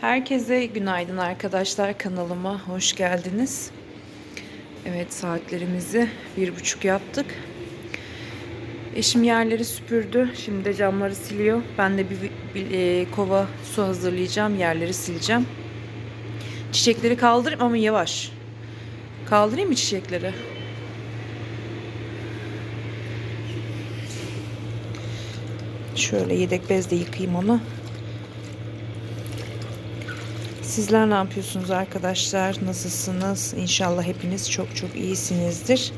Herkese günaydın arkadaşlar kanalıma hoş geldiniz. Evet saatlerimizi bir buçuk yaptık. Eşim yerleri süpürdü. Şimdi de camları siliyor. Ben de bir, bir, e, kova su hazırlayacağım. Yerleri sileceğim. Çiçekleri kaldırayım ama yavaş. Kaldırayım mı çiçekleri? Şöyle yedek bezle yıkayayım onu. Sizler ne yapıyorsunuz arkadaşlar? Nasılsınız? İnşallah hepiniz çok çok iyisinizdir.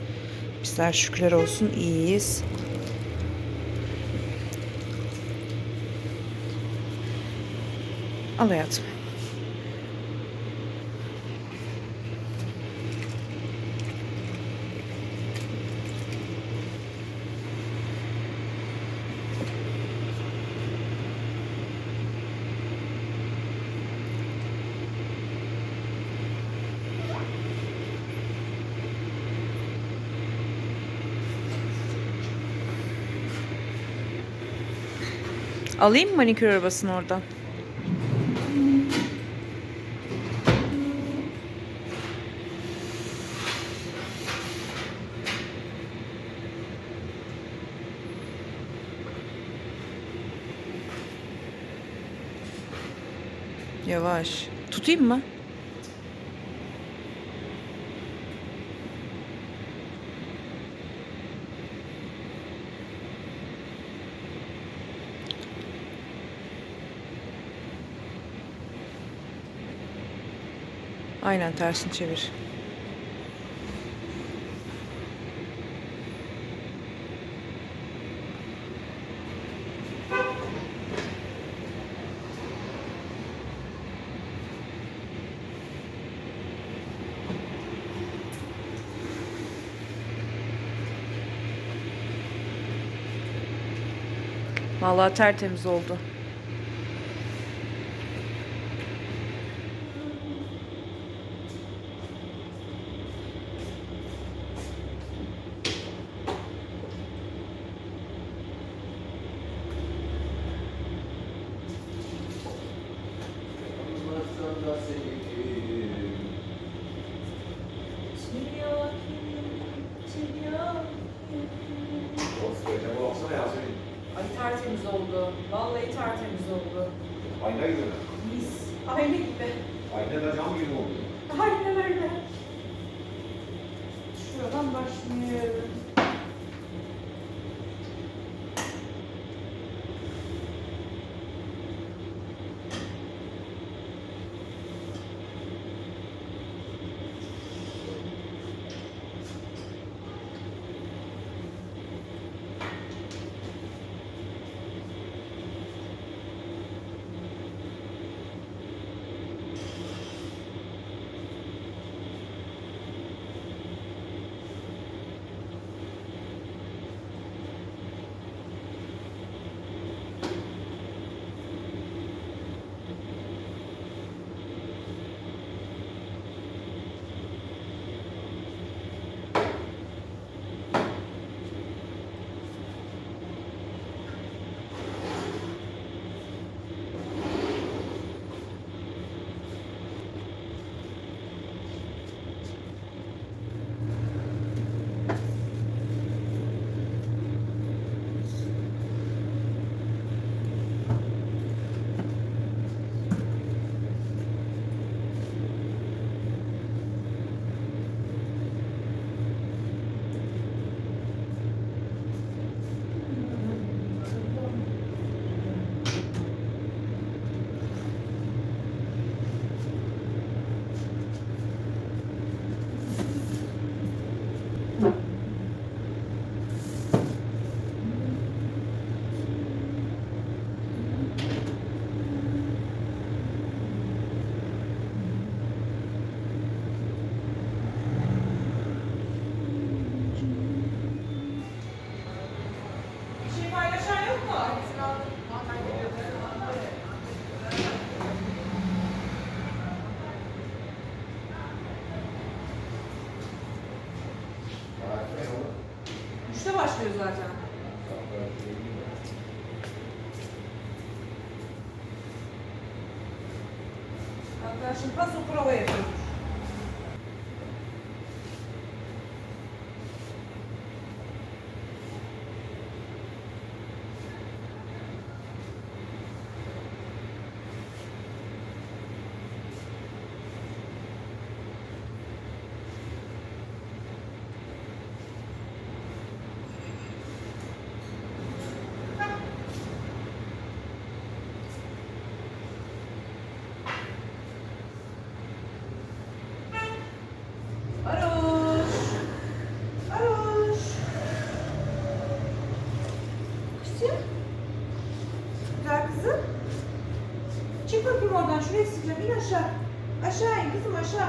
Bizler şükürler olsun iyiyiz. Al hayatım. Alayım manikür arabasını oradan? Yavaş. Tutayım mı? Aynen tersini çevir. Vallahi tertemiz oldu. Ay tertemiz oldu. Vallahi tertemiz oldu. Ayna gibi mi? Mis. Aynı gibi. Ayna da cam gibi oldu. Aynen öyle. Şuradan başlıyorum. Şuraya sileceğim. İn aşağı. Aşağı in kızım aşağı.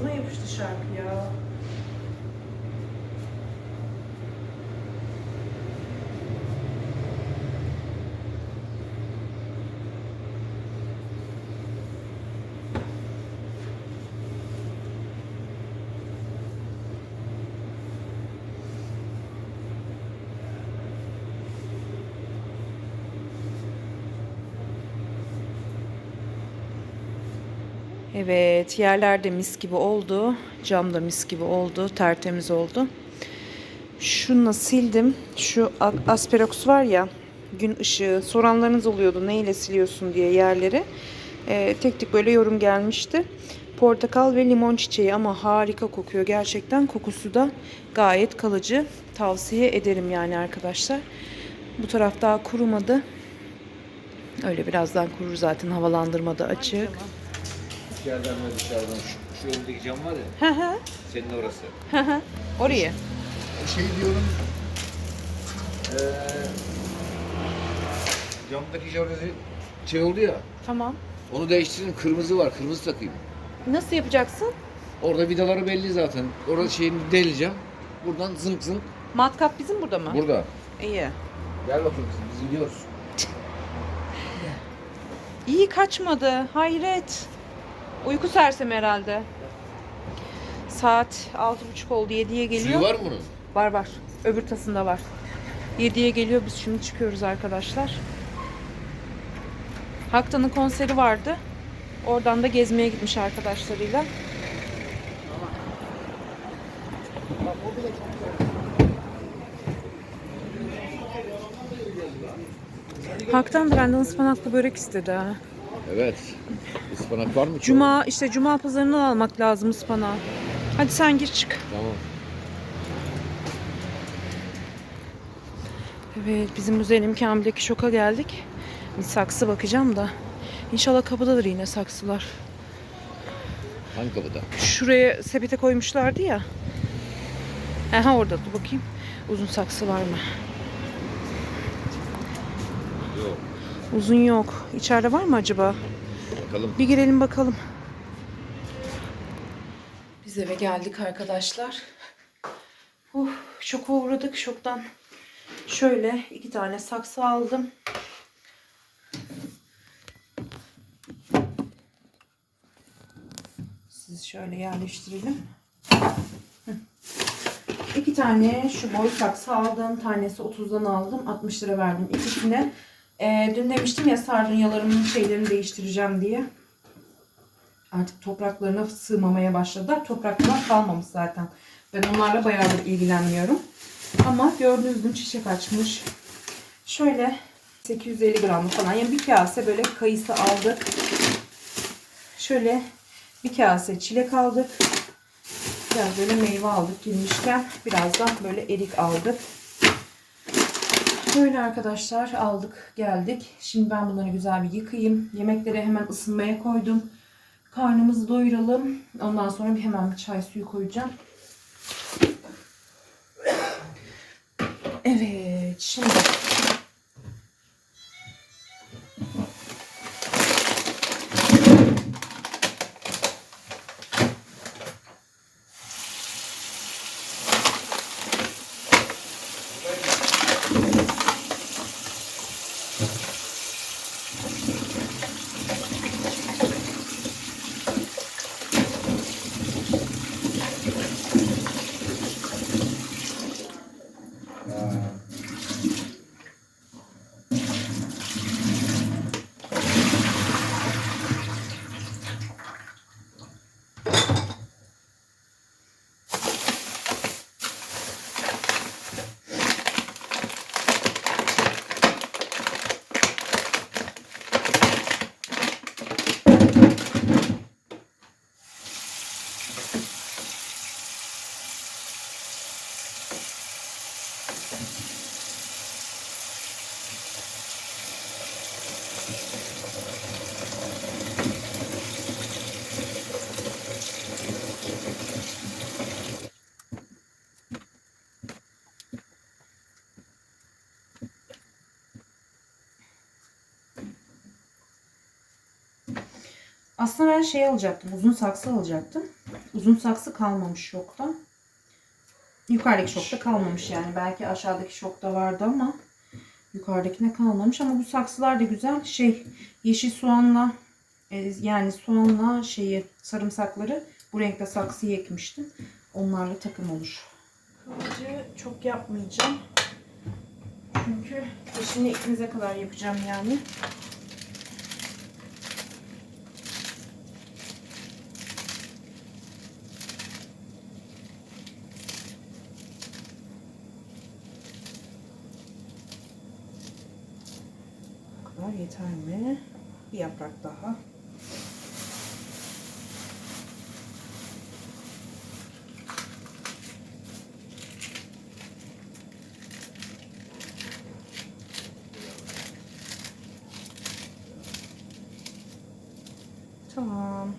Yazma yapıştı şarkıya. Evet, yerler de mis gibi oldu. Cam da mis gibi oldu. Tertemiz oldu. Şununla sildim. Şu Asperox var ya, gün ışığı. Soranlarınız oluyordu neyle siliyorsun diye yerleri. Ee, tek tek böyle yorum gelmişti. Portakal ve limon çiçeği ama harika kokuyor gerçekten. Kokusu da gayet kalıcı. Tavsiye ederim yani arkadaşlar. Bu taraf daha kurumadı. Öyle birazdan kurur zaten havalandırma da açık. İçeriden ve dışarıdan şu, şu önündeki cam var ya, Hı hı. senin orası. Hı hı. Orayı. Şey diyorum, eee camdaki jaluzi şey oldu ya, Tamam. onu değiştirin, kırmızı var, kırmızı takayım. Nasıl yapacaksın? Orada vidaları belli zaten. Orada şeyini deleceğim. Buradan zınk zınk. Matkap bizim burada mı? Burada. İyi. Gel bakayım kızım, biz gidiyoruz. İyi kaçmadı. Hayret. Uyku sersem herhalde. Saat altı buçuk oldu. Yediye geliyor. Suyu var mı bunun? Var var. Öbür tasında var. 7'ye geliyor. Biz şimdi çıkıyoruz arkadaşlar. Haktan'ın konseri vardı. Oradan da gezmeye gitmiş arkadaşlarıyla. Haktan da benden ıspanaklı börek istedi ha. Evet. Ispanak var mı? çok? Cuma işte cuma pazarından almak lazım ıspanağı. Hadi sen gir çık. Tamam. Evet bizim müzenin Kamil'deki şoka geldik. Bir saksı bakacağım da. İnşallah kapıdadır yine saksılar. Hangi kapıda? Şuraya sepete koymuşlardı ya. Aha orada dur bakayım. Uzun saksı var mı? Yok. Uzun yok. İçeride var mı acaba? Bakalım. Bir girelim bakalım. Biz eve geldik arkadaşlar. Uh, şoka uğradık. Şoktan şöyle iki tane saksı aldım. Sizi şöyle yerleştirelim. Hı. İki tane şu boy saksı aldım. Tanesi 30'dan aldım. 60 lira verdim ikisine. Ee, dün demiştim ya sardunyalarımın şeylerini değiştireceğim diye. Artık topraklarına sığmamaya başladılar. Topraklar kalmamış zaten. Ben onlarla bayağıdır ilgilenmiyorum. Ama gördüğünüz gibi çiçek açmış. Şöyle 850 gram falan. Yani bir kase böyle kayısı aldık. Şöyle bir kase çilek aldık. Biraz böyle meyve aldık girmişken. Biraz da böyle erik aldık. Böyle arkadaşlar aldık geldik. Şimdi ben bunları güzel bir yıkayayım. Yemekleri hemen ısınmaya koydum. Karnımızı doyuralım. Ondan sonra bir hemen bir çay suyu koyacağım. Evet şimdi Aslında ben şey alacaktım. Uzun saksı alacaktım. Uzun saksı kalmamış şokta. Yukarıdaki şokta kalmamış yani. Belki aşağıdaki şokta vardı ama yukarıdakine kalmamış. Ama bu saksılar da güzel. Şey yeşil soğanla e, yani soğanla şeyi sarımsakları bu renkte saksıya ekmiştim. Onlarla takım olur. Kıvırcığı çok yapmayacağım. Çünkü peşini ikimize kadar yapacağım yani. Kadar yeter mi? Bir yaprak daha. Tamam.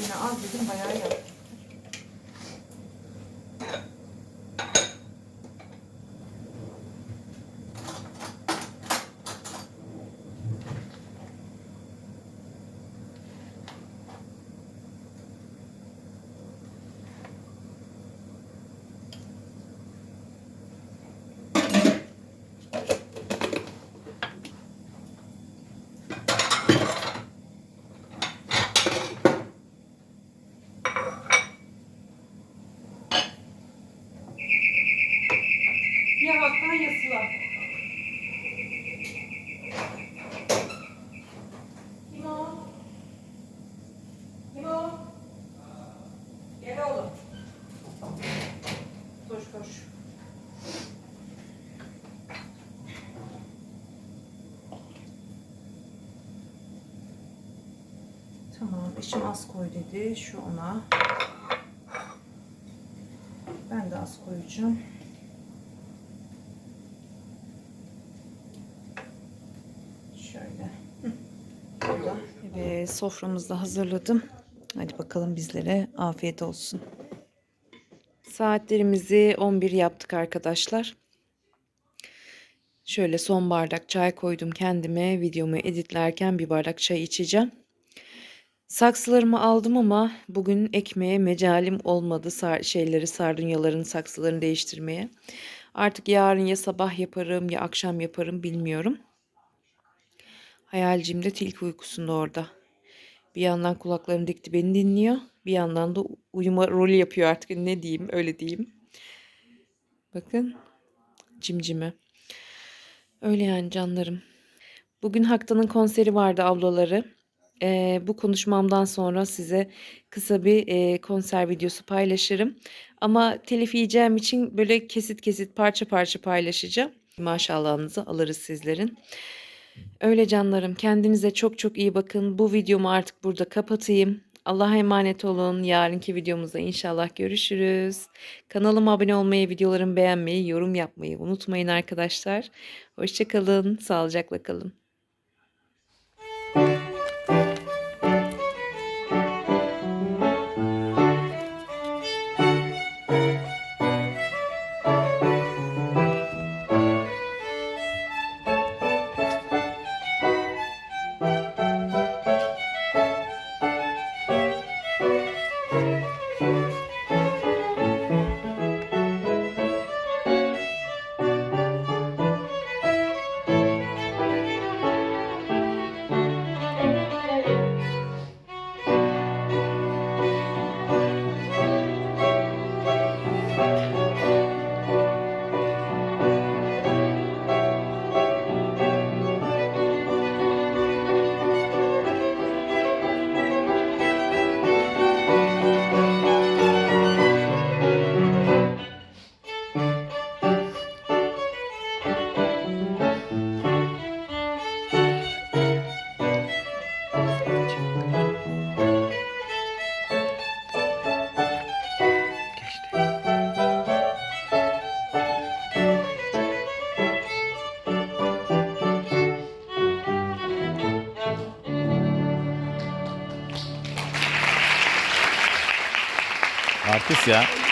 Yine az dedim bayağı yaptım. Tamam, eşim az koy dedi. Şu ona. Ben de az koyacağım. Şöyle. Burada. Evet, soframızı da hazırladım. Hadi bakalım bizlere afiyet olsun. Saatlerimizi 11 yaptık arkadaşlar. Şöyle son bardak çay koydum kendime. Videomu editlerken bir bardak çay içeceğim. Saksılarımı aldım ama bugün ekmeğe mecalim olmadı sar şeyleri sardunyaların saksılarını değiştirmeye. Artık yarın ya sabah yaparım ya akşam yaparım bilmiyorum. Hayalcimde tilki uykusunda orada. Bir yandan kulaklarını dikti beni dinliyor. Bir yandan da uyuma rolü yapıyor artık. Ne diyeyim öyle diyeyim. Bakın cimcime. Öyle yani canlarım. Bugün Hakta'nın konseri vardı ablaları. Ee, bu konuşmamdan sonra size kısa bir e, konser videosu paylaşırım. Ama telif yiyeceğim için böyle kesit kesit parça parça paylaşacağım. Maşallahınızı alırız sizlerin. Öyle canlarım kendinize çok çok iyi bakın. Bu videomu artık burada kapatayım. Allah'a emanet olun. Yarınki videomuzda inşallah görüşürüz. Kanalıma abone olmayı, videolarımı beğenmeyi, yorum yapmayı unutmayın arkadaşlar. Hoşçakalın, sağlıcakla kalın. Artist ya.